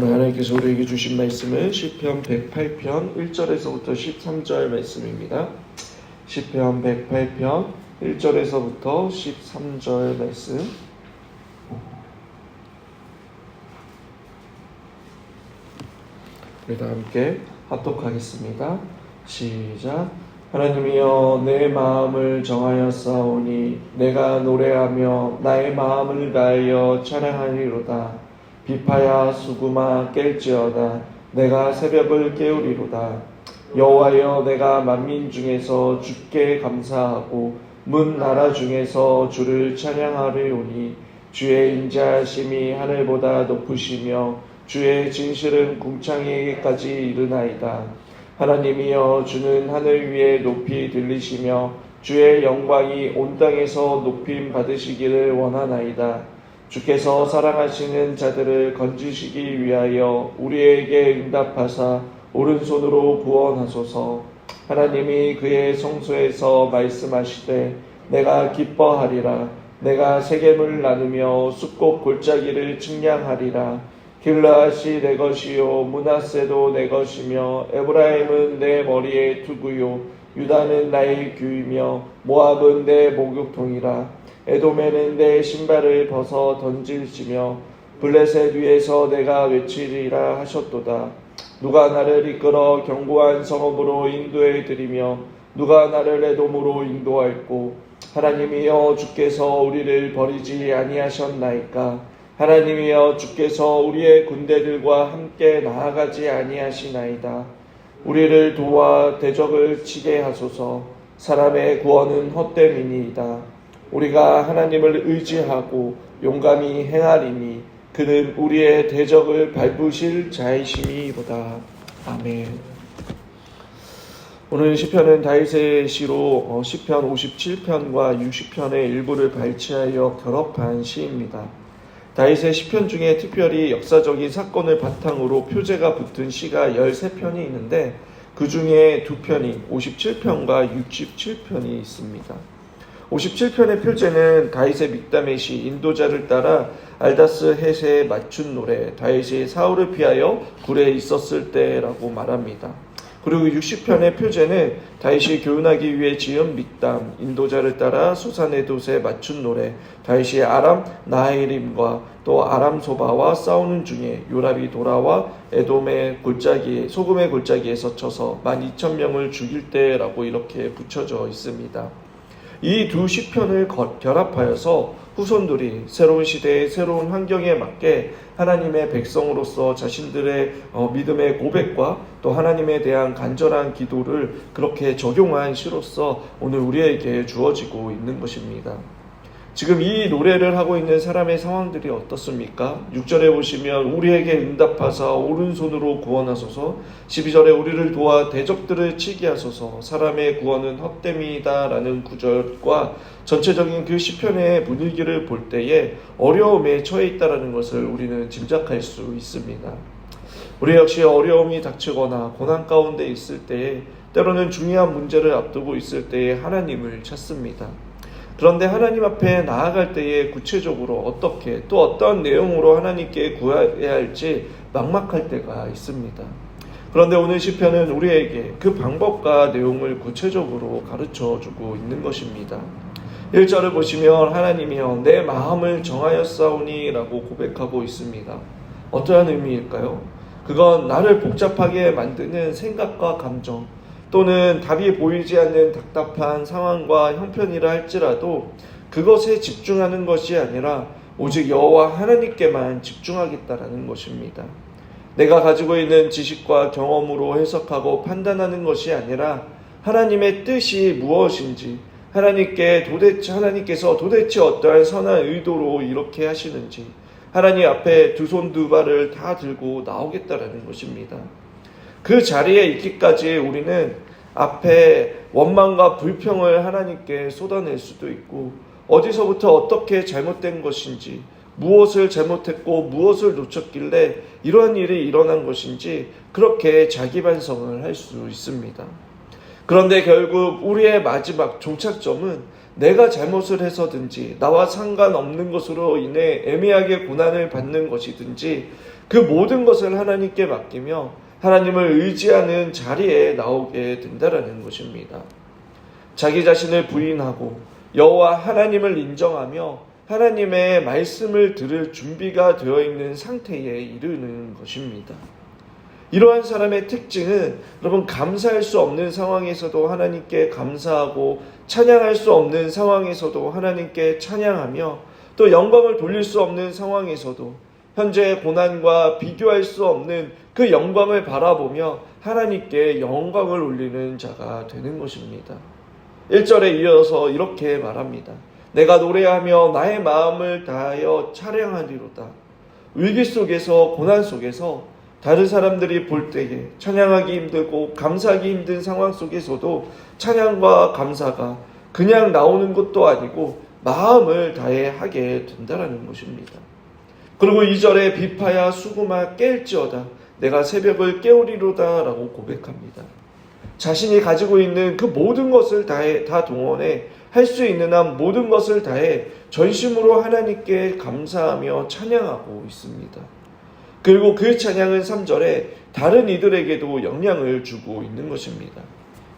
오늘 하나님께서 우리에게 주신 말씀은 시편 108편 1절에서부터 13절 말씀입니다. 시편 108편 1절에서부터 13절 말씀. 우리 다 함께 합독하겠습니다. 시작. 하나님이여 내 마음을 정하여 싸우니 내가 노래하며 나의 마음을 다하여 찬양하리로다. 비파야 수구마 깰지어다. 내가 새벽을 깨우리로다. 여호와여 내가 만민 중에서 주께 감사하고 문 나라 중에서 주를 찬양하리오니 주의 인자하심이 하늘보다 높으시며 주의 진실은 궁창에게까지 이르나이다. 하나님이여 주는 하늘 위에 높이 들리시며 주의 영광이 온 땅에서 높임 받으시기를 원하나이다. 주께서 사랑하시는 자들을 건지시기 위하여 우리에게 응답하사 오른손으로 구원하소서. 하나님이 그의 성소에서 말씀하시되 내가 기뻐하리라. 내가 세겜을 나누며 숲곡 골짜기를 측량하리라. 길라앗이 내 것이요 문하세도 내 것이며 에브라임은 내 머리의 투구요 유다는 나의 규이며 모압은 내 목욕통이라 에돔에는 내 신발을 벗어 던질지며 블레셋 위에서 내가 외치리라 하셨도다 누가 나를 이끌어 견고한 성읍으로 인도해 드리며 누가 나를 에돔으로 인도할꼬 하나님이여 주께서 우리를 버리지 아니하셨나이까 하나님이여 주께서 우리의 군대들과 함께 나아가지 아니하시나이다. 우리를 도와 대적을 치게 하소서. 사람의 구원은 헛됨이니이다. 우리가 하나님을 의지하고 용감히 행하리니 그는 우리의 대적을 밟으실 자이심이로다. 아멘. 오늘 시편은 다윗의 시로 어, 시편 57편과 60편의 일부를 발췌하여 결합한 시입니다. 다윗의 시편 중에 특별히 역사적인 사건을 바탕으로 표제가 붙은 시가 13편이 있는데 그 중에 두 편이 57편과 67편이 있습니다. 57편의 표제는 다윗의 시 인도자를 따라 알다스 헷에 맞춘 노래 다윗이 사울을 피하여 굴에 있었을 때라고 말합니다. 그리고 60편의 표제는 다윗이 교훈하기 위해 지은 믹담, 인도자를 따라 수산의 돛에 맞춘 노래, 다윗이 아람 나헤림과 또 아람 소바와 싸우는 중에 요랍이 돌아와 에돔의 골짜기, 소금의 골짜기에서 쳐서 12,000명을 죽일 때라고 이렇게 붙여져 있습니다. 이 두 시편을 결합하여서 후손들이 새로운 시대의 새로운 환경에 맞게 하나님의 백성으로서 자신들의 어, 믿음의 고백과 또 하나님에 대한 간절한 기도를 그렇게 적용한 시로서 오늘 우리에게 주어지고 있는 것입니다. 지금 이 노래를 하고 있는 사람의 상황들이 어떻습니까? 6절에 보시면 우리에게 응답하사 오른손으로 구원하소서 12절에 우리를 도와 대적들을 치게 하소서 사람의 구원은 헛됨이다 라는 구절과 전체적인 그 시편의 분위기를 볼 때에 어려움에 처해 있다라는 것을 우리는 짐작할 수 있습니다. 우리 역시 어려움이 닥치거나 고난 가운데 있을 때에 때로는 중요한 문제를 앞두고 있을 때에 하나님을 찾습니다. 그런데 하나님 앞에 나아갈 때에 구체적으로 어떻게 또 어떤 내용으로 하나님께 구해야 할지 막막할 때가 있습니다. 그런데 오늘 시편은 우리에게 그 방법과 내용을 구체적으로 가르쳐 주고 있는 것입니다. 1절을 보시면 하나님이여 내 마음을 정하여 싸우니라고 고백하고 있습니다. 어떠한 의미일까요? 그건 나를 복잡하게 만드는 생각과 감정, 또는 답이 보이지 않는 답답한 상황과 형편이라 할지라도 그것에 집중하는 것이 아니라 오직 여호와 하나님께만 집중하겠다라는 것입니다. 내가 가지고 있는 지식과 경험으로 해석하고 판단하는 것이 아니라 하나님의 뜻이 무엇인지 하나님께 도대체 하나님께서 도대체 어떠한 선한 의도로 이렇게 하시는지 하나님 앞에 두 손 두 발을 다 들고 나오겠다라는 것입니다. 그 자리에 있기까지 우리는 앞에 원망과 불평을 하나님께 쏟아낼 수도 있고 어디서부터 어떻게 잘못된 것인지 무엇을 잘못했고 무엇을 놓쳤길래 이러한 일이 일어난 것인지 그렇게 자기 반성을 할 수 있습니다. 그런데 결국 우리의 마지막 종착점은 내가 잘못을 해서든지 나와 상관없는 것으로 인해 애매하게 고난을 받는 것이든지 그 모든 것을 하나님께 맡기며 하나님을 의지하는 자리에 나오게 된다라는 것입니다. 자기 자신을 부인하고 여호와 하나님을 인정하며 하나님의 말씀을 들을 준비가 되어 있는 상태에 이르는 것입니다. 이러한 사람의 특징은 여러분 감사할 수 없는 상황에서도 하나님께 감사하고 찬양할 수 없는 상황에서도 하나님께 찬양하며 또 영광을 돌릴 수 없는 상황에서도 현재의 고난과 비교할 수 없는 그 영광을 바라보며 하나님께 영광을 올리는 자가 되는 것입니다. 1절에 이어서 이렇게 말합니다. 내가 노래하며 나의 마음을 다하여 찬양하리로다. 위기 속에서 고난 속에서 다른 사람들이 볼 때에 찬양하기 힘들고 감사하기 힘든 상황 속에서도 찬양과 감사가 그냥 나오는 것도 아니고 마음을 다해 하게 된다라는 것입니다. 그리고 2절에 비파야 수구마 깰지어다 내가 새벽을 깨우리로다 라고 고백합니다. 자신이 가지고 있는 그 모든 것을 다해 다 동원해 할 수 있는 한 모든 것을 다해 전심으로 하나님께 감사하며 찬양하고 있습니다. 그리고 그 찬양은 3절에 다른 이들에게도 영향을 주고 있는 것입니다.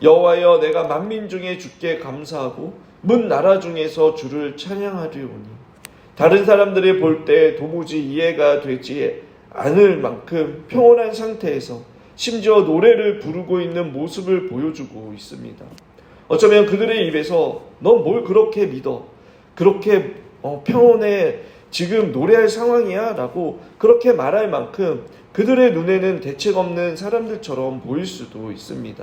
여호와여 내가 만민 중에 주께 감사하고 문 나라 중에서 주를 찬양하리오니 다른 사람들이 볼 때 도무지 이해가 되지 않을 만큼 평온한 상태에서 심지어 노래를 부르고 있는 모습을 보여주고 있습니다. 어쩌면 그들의 입에서 넌 뭘 그렇게 믿어? 그렇게 어, 평온해 지금 노래할 상황이야? 라고 그렇게 말할 만큼 그들의 눈에는 대책 없는 사람들처럼 보일 수도 있습니다.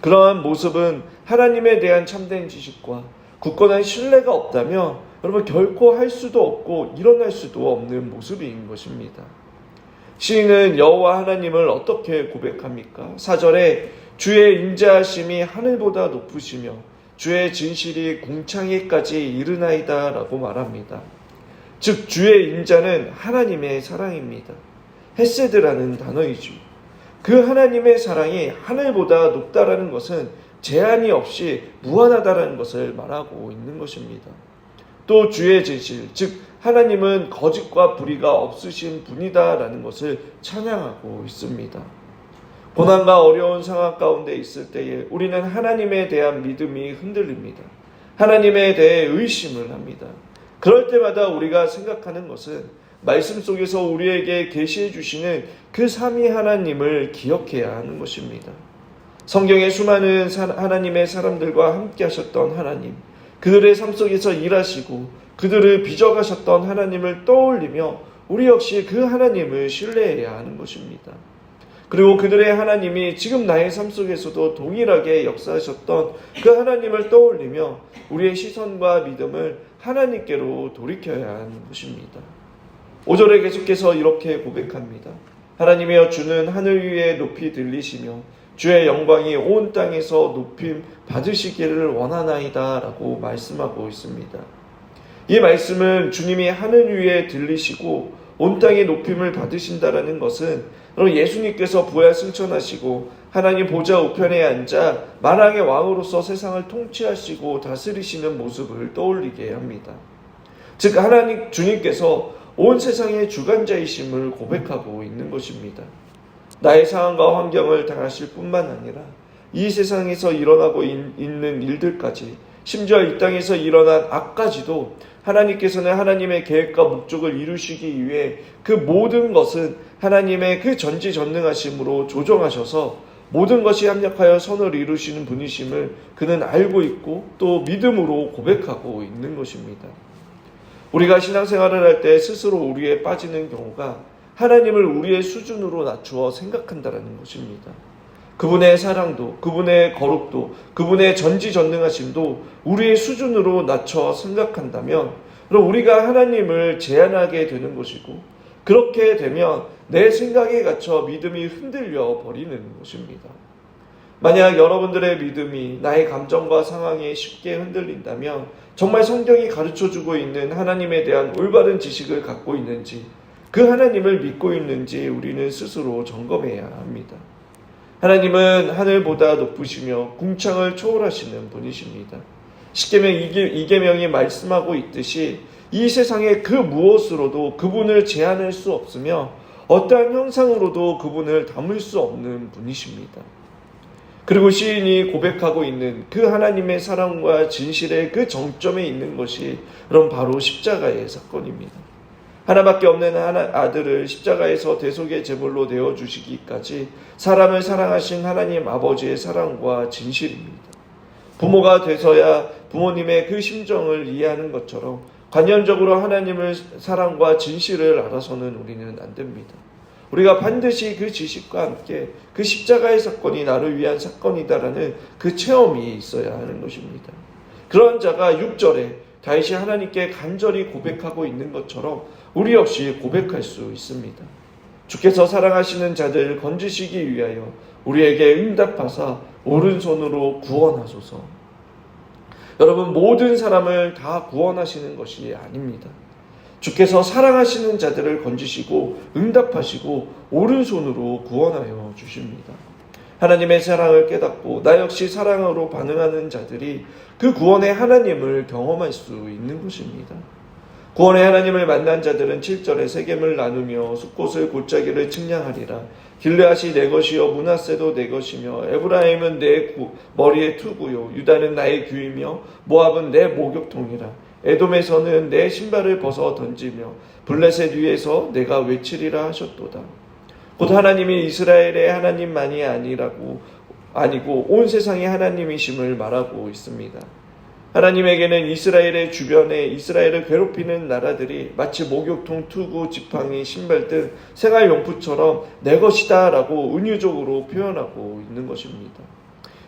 그러한 모습은 하나님에 대한 참된 지식과 굳건한 신뢰가 없다면 여러분 결코 할 수도 없고 일어날 수도 없는 모습인 것입니다. 시인은 여호와 하나님을 어떻게 고백합니까? 4절에 주의 인자하심이 하늘보다 높으시며 주의 진실이 공창에까지 이르나이다라고 말합니다. 즉 주의 인자는 하나님의 사랑입니다. 헤세드라는 단어이죠. 그 하나님의 사랑이 하늘보다 높다라는 것은 제한이 없이 무한하다라는 것을 말하고 있는 것입니다. 또 주의 진실, 즉 하나님은 거짓과 불의가 없으신 분이다라는 것을 찬양하고 있습니다. 고난과 어려운 상황 가운데 있을 때에 우리는 하나님에 대한 믿음이 흔들립니다. 하나님에 대해 의심을 합니다. 그럴 때마다 우리가 생각하는 것은 말씀 속에서 우리에게 계시해 주시는 그 삼위 하나님을 기억해야 하는 것입니다. 성경의 수많은 하나님의 사람들과 함께 하셨던 하나님, 그들의 삶 속에서 일하시고 그들을 빚어가셨던 하나님을 떠올리며 우리 역시 그 하나님을 신뢰해야 하는 것입니다. 그리고 그들의 하나님이 지금 나의 삶 속에서도 동일하게 역사하셨던 그 하나님을 떠올리며 우리의 시선과 믿음을 하나님께로 돌이켜야 하는 것입니다. 5절에 계속해서 이렇게 고백합니다. 하나님이여 주는 하늘 위에 높이 들리시며 주의 영광이 온 땅에서 높임 받으시기를 원하나이다 라고 말씀하고 있습니다. 이 말씀은 주님이 하늘 위에 들리시고 온 땅의 높임을 받으신다라는 것은 예수님께서 부활 승천하시고 하나님 보좌 우편에 앉아 만왕의 왕으로서 세상을 통치하시고 다스리시는 모습을 떠올리게 합니다. 즉 하나님 주님께서 온 세상의 주관자이심을 고백하고 있는 것입니다. 나의 상황과 환경을 당하실 뿐만 아니라 이 세상에서 일어나고 있는 일들까지 심지어 이 땅에서 일어난 악까지도 하나님께서는 하나님의 계획과 목적을 이루시기 위해 그 모든 것은 하나님의 그 전지전능하심으로 조정하셔서 모든 것이 합력하여 선을 이루시는 분이심을 그는 알고 있고 또 믿음으로 고백하고 있는 것입니다. 우리가 신앙생활을 할 때 스스로 우리에 빠지는 경우가 하나님을 우리의 수준으로 낮추어 생각한다는 것입니다. 그분의 사랑도, 그분의 거룩도, 그분의 전지전능하심도 우리의 수준으로 낮춰 생각한다면, 그럼 우리가 하나님을 제한하게 되는 것이고, 그렇게 되면 내 생각에 갇혀 믿음이 흔들려 버리는 것입니다. 만약 여러분들의 믿음이 나의 감정과 상황에 쉽게 흔들린다면 정말 성경이 가르쳐 주고 있는 하나님에 대한 올바른 지식을 갖고 있는지 그 하나님을 믿고 있는지 우리는 스스로 점검해야 합니다. 하나님은 하늘보다 높으시며 궁창을 초월하시는 분이십니다. 십계명 이계명이 말씀하고 있듯이 이 세상의 그 무엇으로도 그분을 제한할 수 없으며 어떠한 형상으로도 그분을 담을 수 없는 분이십니다. 그리고 시인이 고백하고 있는 그 하나님의 사랑과 진실의 그 정점에 있는 것이 그럼 바로 십자가의 사건입니다. 하나밖에 없는 하나, 아들을 십자가에서 대속의 제물로 내어 주시기까지 사람을 사랑하신 하나님 아버지의 사랑과 진실입니다. 부모가 돼서야 부모님의 그 심정을 이해하는 것처럼 관념적으로 하나님을 사랑과 진실을 알아서는 우리는 안 됩니다. 우리가 반드시 그 지식과 함께 그 십자가의 사건이 나를 위한 사건이다라는 그 체험이 있어야 하는 것입니다. 그런 자가 6절에 다윗이 하나님께 간절히 고백하고 있는 것처럼 우리 역시 고백할 수 있습니다. 주께서 사랑하시는 자들 건지시기 위하여 우리에게 응답하사 오른손으로 구원하소서. 여러분 모든 사람을 다 구원하시는 것이 아닙니다. 주께서 사랑하시는 자들을 건지시고 응답하시고 오른손으로 구원하여 주십니다. 하나님의 사랑을 깨닫고 나 역시 사랑으로 반응하는 자들이 그 구원의 하나님을 경험할 수 있는 것입니다. 구원의 하나님을 만난 자들은 7절에 세겜을 나누며 숲곳을 골짜기를 측량하리라. 길르앗이 내 것이요 문하세도 내 것이며 에브라임은 내 구, 머리의 투구요 유다는 나의 규이며 모압은 내 목욕통이라. 에돔에서는 내 신발을 벗어 던지며 블레셋 위에서 내가 외치리라 하셨도다. 곧 하나님이 이스라엘의 하나님만이 아니라고 아니고 온 세상의 하나님이심을 말하고 있습니다. 하나님에게는 이스라엘의 주변에 이스라엘을 괴롭히는 나라들이 마치 목욕통, 투구, 지팡이, 신발 등 생활용품처럼 내 것이다 라고 은유적으로 표현하고 있는 것입니다.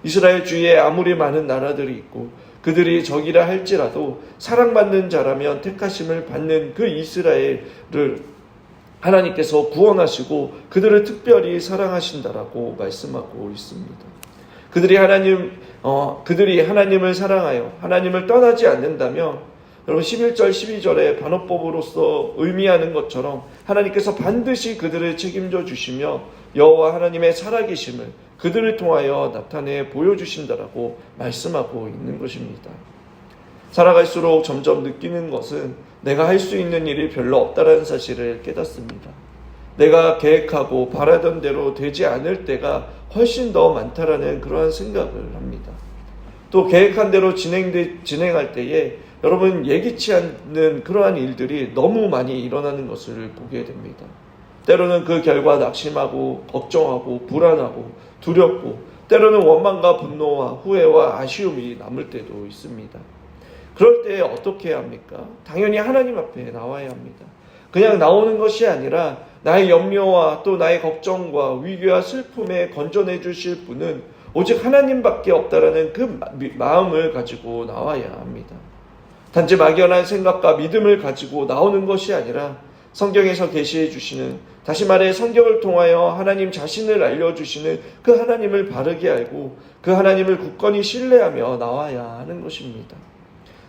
이스라엘 주위에 아무리 많은 나라들이 있고 그들이 적이라 할지라도 사랑받는 자라면 택하심을 받는 그 이스라엘을 하나님께서 구원하시고 그들을 특별히 사랑하신다라고 말씀하고 있습니다. 그들이 하나님 어, 그들이 하나님을 사랑하여 하나님을 떠나지 않는다면 여러분 11절 12절의 반어법으로서 의미하는 것처럼 하나님께서 반드시 그들을 책임져 주시며 여호와 하나님의 살아계심을 그들을 통하여 나타내 보여주신다라고 말씀하고 있는 것입니다. 살아갈수록 점점 느끼는 것은 내가 할 수 있는 일이 별로 없다라는 사실을 깨닫습니다. 내가 계획하고 바라던 대로 되지 않을 때가 훨씬 더 많다라는 그러한 생각을 합니다. 또 계획한 대로 진행돼, 진행할 때에 여러분 예기치 않는 그러한 일들이 너무 많이 일어나는 것을 보게 됩니다. 때로는 그 결과 낙심하고 걱정하고 불안하고 두렵고 때로는 원망과 분노와 후회와 아쉬움이 남을 때도 있습니다. 그럴 때 어떻게 해야 합니까? 당연히 하나님 앞에 나와야 합니다. 그냥 나오는 것이 아니라 나의 염려와 또 나의 걱정과 위기와 슬픔에 건져내 주실 분은 오직 하나님밖에 없다라는 그 마음을 가지고 나와야 합니다. 단지 막연한 생각과 믿음을 가지고 나오는 것이 아니라 성경에서 계시해 주시는 다시 말해 성경을 통하여 하나님 자신을 알려 주시는 그 하나님을 바르게 알고 그 하나님을 굳건히 신뢰하며 나와야 하는 것입니다.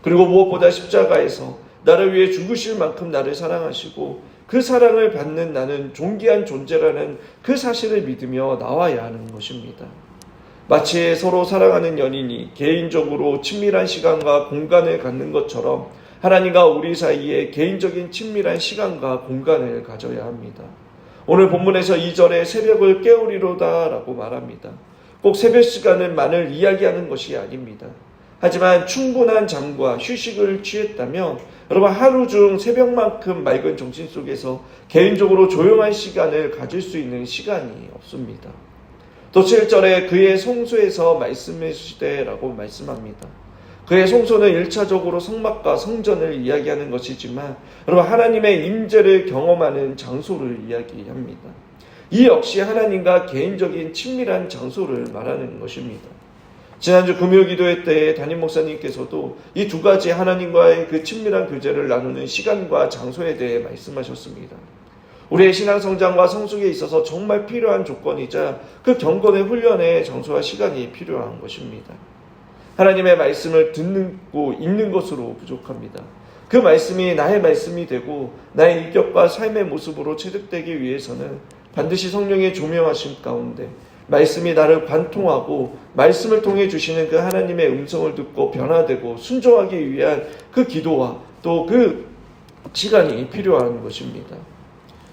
그리고 무엇보다 십자가에서 나를 위해 죽으실 만큼 나를 사랑하시고 그 사랑을 받는 나는 존귀한 존재라는 그 사실을 믿으며 나와야 하는 것입니다. 마치 서로 사랑하는 연인이 개인적으로 친밀한 시간과 공간을 갖는 것처럼 하나님과 우리 사이에 개인적인 친밀한 시간과 공간을 가져야 합니다. 오늘 본문에서 2절에 새벽을 깨우리로다 라고 말합니다. 꼭 새벽 시간을만을 이야기하는 것이 아닙니다. 하지만 충분한 잠과 휴식을 취했다면 여러분 하루 중 새벽만큼 맑은 정신 속에서 개인적으로 조용한 시간을 가질 수 있는 시간이 없습니다. 또 7절에 그의 성소에서 말씀하시되라고 말씀합니다. 그의 성소는 1차적으로 성막과 성전을 이야기하는 것이지만 여러분 하나님의 임재를 경험하는 장소를 이야기합니다. 이 역시 하나님과 개인적인 친밀한 장소를 말하는 것입니다. 지난주 금요 기도회 때 담임 목사님께서도 이 두 가지 하나님과의 그 친밀한 교제를 나누는 시간과 장소에 대해 말씀하셨습니다. 우리의 신앙 성장과 성숙에 있어서 정말 필요한 조건이자 그 경건의 훈련의 장소와 시간이 필요한 것입니다. 하나님의 말씀을 듣고 읽는 것으로 부족합니다. 그 말씀이 나의 말씀이 되고 나의 인격과 삶의 모습으로 체득되기 위해서는 반드시 성령의 조명하심 가운데 말씀이 나를 관통하고 말씀을 통해 주시는 그 하나님의 음성을 듣고 변화되고 순종하기 위한 그 기도와 또 그 시간이 필요한 것입니다.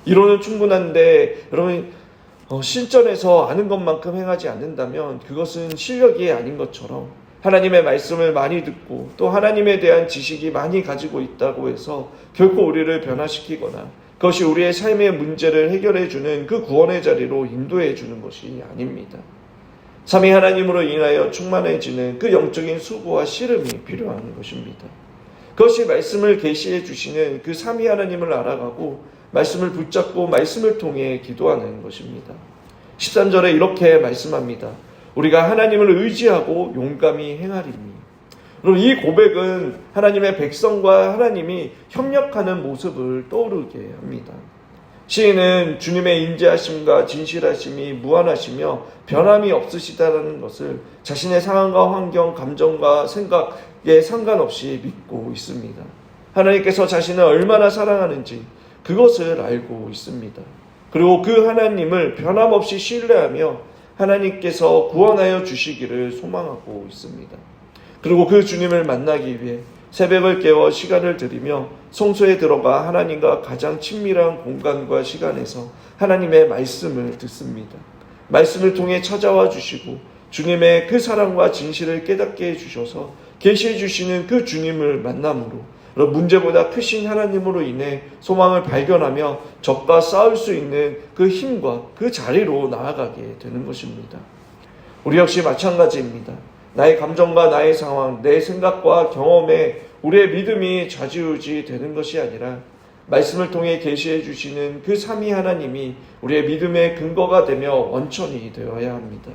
이론은 충분한데 여러분 어, 실전에서 아는 것만큼 행하지 않는다면 그것은 실력이 아닌 것처럼 하나님의 말씀을 많이 듣고 또 하나님에 대한 지식이 많이 가지고 있다고 해서 결코 우리를 변화시키거나 그것이 우리의 삶의 문제를 해결해 주는 그 구원의 자리로 인도해 주는 것이 아닙니다. 삼위 하나님으로 인하여 충만해지는 그 영적인 수고와 씨름이 필요한 것입니다. 그것이 말씀을 계시해 주시는 그 삼위 하나님을 알아가고 말씀을 붙잡고 말씀을 통해 기도하는 것입니다. 13절에 이렇게 말씀합니다. 우리가 하나님을 의지하고 용감히 행하리니. 여러분 이 고백은 하나님의 백성과 하나님이 협력하는 모습을 떠오르게 합니다. 시인은 주님의 인자하심과 진실하심이 무한하시며 변함이 없으시다는 것을 자신의 상황과 환경, 감정과 생각에 상관없이 믿고 있습니다. 하나님께서 자신을 얼마나 사랑하는지 그것을 알고 있습니다. 그리고 그 하나님을 변함없이 신뢰하며 하나님께서 구원하여 주시기를 소망하고 있습니다. 그리고 그 주님을 만나기 위해 새벽을 깨워 시간을 들이며 성소에 들어가 하나님과 가장 친밀한 공간과 시간에서 하나님의 말씀을 듣습니다. 말씀을 통해 찾아와 주시고 주님의 그 사랑과 진실을 깨닫게 해 주셔서 계시해 주시는 그 주님을 만남으로 문제보다 크신 하나님으로 인해 소망을 발견하며 적과 싸울 수 있는 그 힘과 그 자리로 나아가게 되는 것입니다. 우리 역시 마찬가지입니다. 나의 감정과 나의 상황, 내 생각과 경험에 우리의 믿음이 좌지우지 되는 것이 아니라 말씀을 통해 계시해 주시는 그 삼위 하나님이 우리의 믿음의 근거가 되며 원천이 되어야 합니다.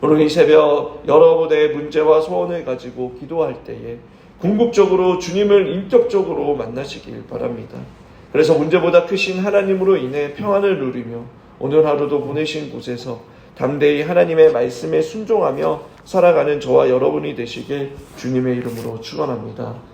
오늘 이 새벽 여러분의 문제와 소원을 가지고 기도할 때에 궁극적으로 주님을 인격적으로 만나시길 바랍니다. 그래서 문제보다 크신 하나님으로 인해 평안을 누리며 오늘 하루도 보내신 곳에서 담대히 하나님의 말씀에 순종하며 살아가는 저와 여러분이 되시길 주님의 이름으로 축원합니다.